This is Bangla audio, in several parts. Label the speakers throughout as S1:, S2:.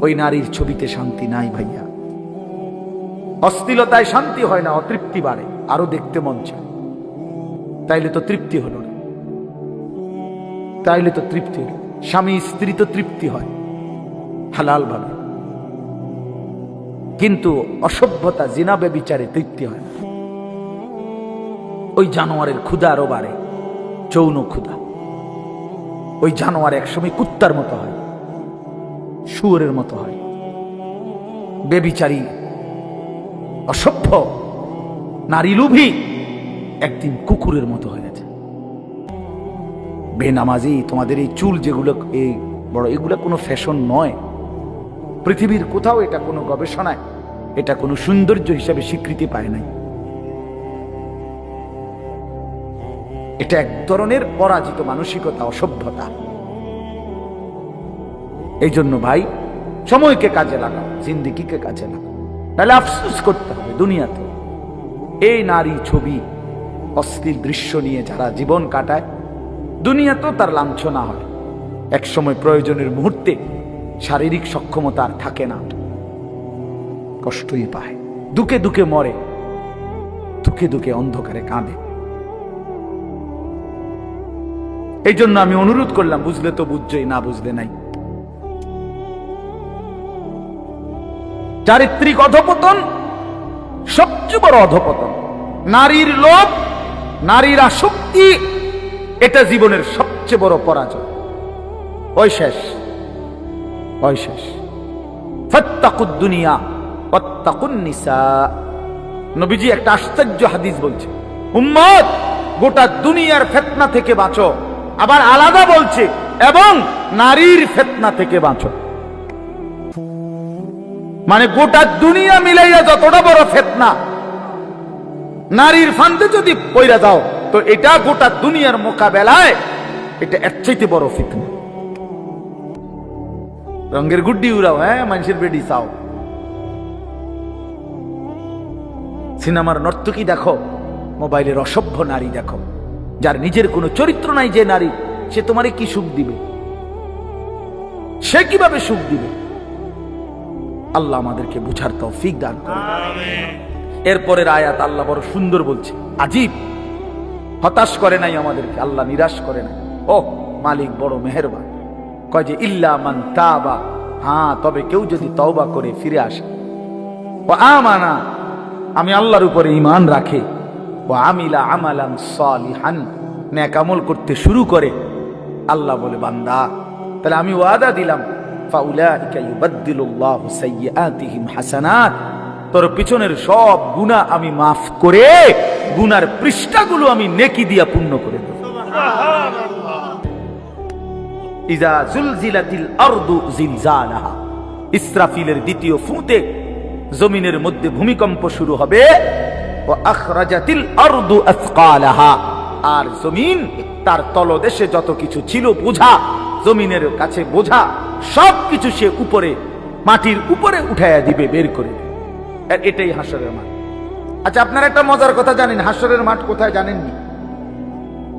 S1: ওই নারীর ছবিতে শান্তি নাই ভাইয়া। অস্থিলতায় শান্তি হয় না, অতৃপ্তি বাড়ে, আরও দেখতে মন চায়। তাইলে তো তৃপ্তি হলো না। তাইলে তো তৃপ্তি হলো স্বামী, স্ত্রী তো তৃপ্তি হয়, হালাল ভাবে। কিন্তু অসভ্যতা জিনাবে বিচারে তৃপ্তি হয় না। ওই জানোয়ারের ক্ষুধা আরও বাড়ে, যৌন ক্ষুধা। ওই জানোয়ার একসময় কুত্তার মতো হয়। শুয়োরের মতো হয়। বেবিচারী, অসভ্য, নারী লুভি একদিন কুকুরের মতো হয়ে গেছে। বেনামাজি, তোমাদের এই চুল যেগুলো, এই বড়, এগুলো কোনো ফ্যাশন নয়। পৃথিবীর কোথাও এটা কোনো গবেষণায়, এটা কোনো সৌন্দর্য হিসাবে স্বীকৃতি পায় নাই। এটা এক ধরনের পরাজিত মানসিকতা, অসভ্যতা। এই জন্য ভাই, সময়কে কাজে লাগাও, জিন্দিগিকে কাজে লাগাও। তাহলে আফসোস করতে হবে দুনিয়াতে। এই নারী ছবি, অশ্লীল দৃশ্য নিয়ে যারা জীবন কাটায়, দুনিয়াতেও তার লাঞ্ছনা হয়। এক সময় প্রয়োজনের মুহূর্তে শারীরিক সক্ষমতা আর থাকে না। কষ্টই পায়। দুকে দুকে মরে, দুকে দুকে অন্ধকারে কাঁদে। এই জন্য আমি অনুরোধ করলাম, বুঝলে তো বুঝছই, না বুঝলে নাই। চারিত্রিক অধপতন, সবচেয়ে বড় অধপতন। নারীর লোভ, নারীর আসক্তি, এটা জীবনের সবচেয়ে বড় পরাজয়। ওই শেষ ওই শেষ। নবীজি একটা আশ্চর্য হাদিস বলছে গোটা দুনিয়ার ফেতনা থেকে বাঁচো। আবার আলাদা বলছে, এবং নারীর ফেতনা থেকে বাঁচো। মানে গোটা দুনিয়া মিলাইয়া যতটা বড় ফেতনা, নারীর ফান্দে যদি পইরা যাও, তো এটা গোটা দুনিয়ার মোকাবেলায় এটা এর চাইতে বড় ফিতনা। রঙের গুড্ডি উড়াও হ্যাঁ মানুষের বেডি চাও। সিনেমার নর্তকী দেখো, মোবাইলের অসভ্য নারী দেখো, যার নিজের কোনো চরিত্র নাই যে নারী, সে তোমারে কি সুখ দিবে? সে কীভাবে সুখ দিবে? আল্লাহ আমাদেরকে বুঝার তৌফিক দান করে এরপরের আয়াত আল্লাহ বড় সুন্দর বলছে আজীব। হতাশ করে নাই আমাদেরকে আল্লাহ নিরাশ করে নাই। ও মালিক বড় মেহেরবান। কয় যে ইল্লা মান তাবা। হ্যাঁ তবে কেউ যদি তওবা করে ফিরে আসে। ও আমানা। আমি আল্লাহর উপরে ইমান রাখে। ও আমিলা আমালান সালিহান। ন্যাক আমল করতে শুরু করে। আল্লাহ বলে বান্দা তাহলে আমি ওয়াদা দিলাম। ফাউলাইকা ইউবাদদিলুল্লাহু সাইয়্যাতিহিম হাসানাত। তোর পিছনের সব গুনাহ আমি মাফ করে গুনার পৃষ্ঠাগুলো আমি নেকি দিয়া পূর্ণ করে দেব। ইজা জুলজিলাতিল আরদু জিলজালাহা। ইসরাফিলের দ্বিতীয় ফুঁতে জমিনের মধ্যে ভূমিকম্প শুরু হবে। ও আখরাজাতিল আরদু আসকালাহা। আর জমিন তার তলদেশে যত কিছু ছিল বোঝা জমিনের কাছে বোঝা সব কিছু সে উপরে, মাটির উপরে উঠাইয়া দিবে, বের করে আর এটাই হাসরের মাঠ। আচ্ছা আপনারা একটা মজার কথা জানেন, হাসরের মাঠ কোথায় জানেননি?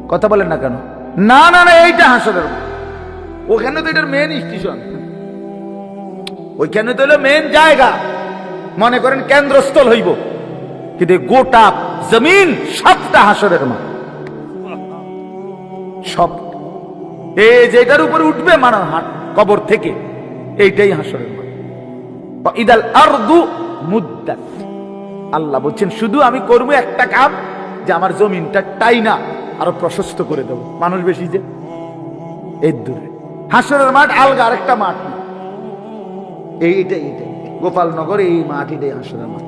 S1: কথা বলেন না কেন? না না না, এইটা হাসরের মাঠ। ওখানে তো এটার মেন স্টেশন ওইখানে তো হলো মেন জায়গা। মনে করেন কেন্দ্রস্থল হইব। কিন্তু গোটা জমিন সবটা হাসরের মাঠ। সব এই যেটার উপরে উঠবে মানে হাট- কবর থেকে, এইটাই হাসরের ইদাল আল্লাহ বলছেন, শুধু আমি করব একটা কাম যে আমার জমিনটা টাইনা আরও প্রশস্ত করে দেবো। মানুষ বেশি যে, এর দূরে। হাসরের মাঠ আলগা, আরেকটা মাঠ না। এই এটাই এটাই গোপালনগর, এই মাঠ এটাই হাসরের মাঠ।